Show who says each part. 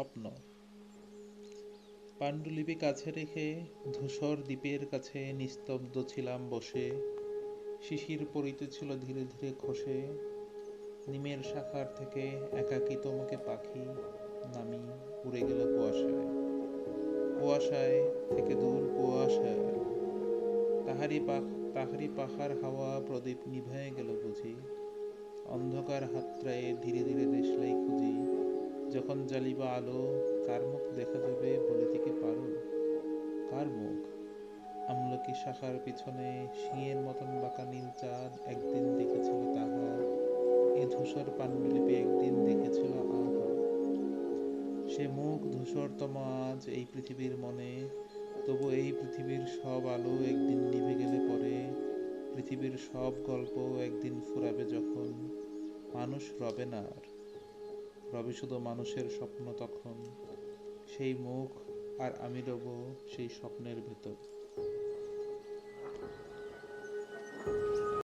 Speaker 1: স্বপ্ন। পাণ্ডুলিপি কাছে রেখে ধূসর দ্বীপের কাছে নিস্তব্ধ ছিলাম বসে। শিশির পড়িতেছিল ধীরে ধীরে খসে। নিমের শাখার থেকে একাকী তোমাকে পাখি নামি উড়ে গেল কুয়াশায়। কুয়াশায় থেকে দূর কুয়াশায়। তাহারি পাখ তাহারি পাখার হাওয়া প্রদীপ নিভায়ে গেল বুঝি। অন্ধকার হাতড়ায়ে ধীরে ধীরে দেশলাই যখন জ্বালিবা আলো, কার মুখ দেখা যাবে বলিতে কি পারো কার মুখ? আমলকি শাখার পিছনে শিঙের মতন বাঁকা নীল চাঁদ একদিন দেখেছিল তাহা, এ ধূসর পাণ্ডুলিপি একদিন দেখেছিল আহা। সে মুখ ধূসরতম আজ এই পৃথিবীর মনে, তবু এই পৃথিবীর সব আলো একদিন নিভে গেলে পরে, পৃথিবীর সব গল্প একদিন ফুরাবে যখন, মানুষ রবে না আর। রবে শুধু মানুষের স্বপ্ন তখন। সেই মুখ আর আমি রব সেই স্বপ্নের ভেতর।